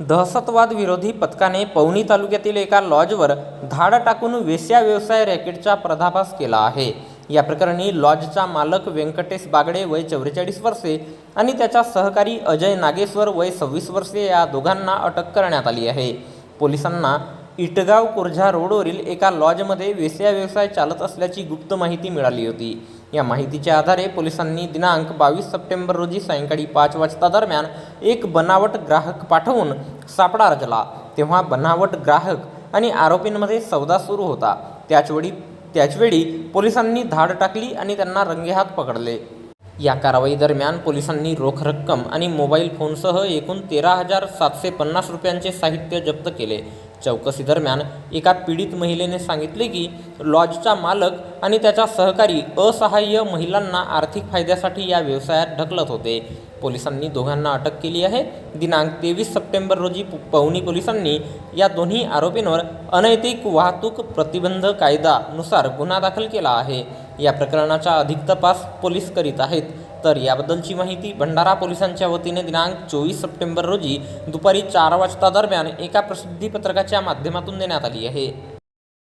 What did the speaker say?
दहशतवाद विरोधी पथकाने पवनी तालुक्यातील एका लॉजवर धाड टाकून वेश्या व्यवसाय रॅकेटचा पर्दाफाश केला आहे. या प्रकरणी लॉजचा मालक व्यंकटेश बागडे वय चौवेचाळीस वर्षे आणि त्याचा सहकारी अजय नागेश्वर वय सव्वीस वर्षे या दोघांना अटक करण्यात आली आहे. पोलिसांना इटगाव कुर्झा रोडवरील एका लॉजमध्ये वेस्या व्यवसाय चालत असल्याची गुप्त माहिती मिळाली होती. या माहितीच्या आधारे पोलिसांनी दिनांक बावीस सप्टेंबर रोजी सायंकाळी पाच वाजता दरम्यान एक बनावट ग्राहक पाठवून सापळा रचला. तेव्हा बनावट ग्राहक आणि आरोपींमध्ये सौदा सुरू होता. त्याचवेळी त्याचवेळी पोलिसांनी धाड टाकली आणि त्यांना रंगेहात पकडले. या कारवाई दरम्यान पोलिसांनी रोख रक्कम आणि मोबाईल फोनसह एकूण तेरा हजार सातशे पन्नास रुपयांचे साहित्य जप्त केले. चौकशी दरम्यान एका पीडित महिलेने सांगितले की लॉजचा मालक आणि त्याचा सहकारी असहाय्य महिलांना आर्थिक फायद्यासाठी या व्यवसायात ढकलत होते. पोलिसांनी दोघांना अटक केली आहे. दिनांक तेवीस सप्टेंबर रोजी पवनी पोलिसांनी या दोन्ही आरोपींवर अनैतिक वाहतूक प्रतिबंध कायदानुसार गुन्हा दाखल केला आहे. या प्रकरणाचा अधिक तपास पोलीस करीत आहेत. तर याबद्दलची माहिती भंडारा पोलिसांच्या वतीने दिनांक चोवीस सप्टेंबर रोजी दुपारी चार वाजता दरम्यान एका प्रसिद्धीपत्रकाच्या माध्यमातून देण्यात आली आहे.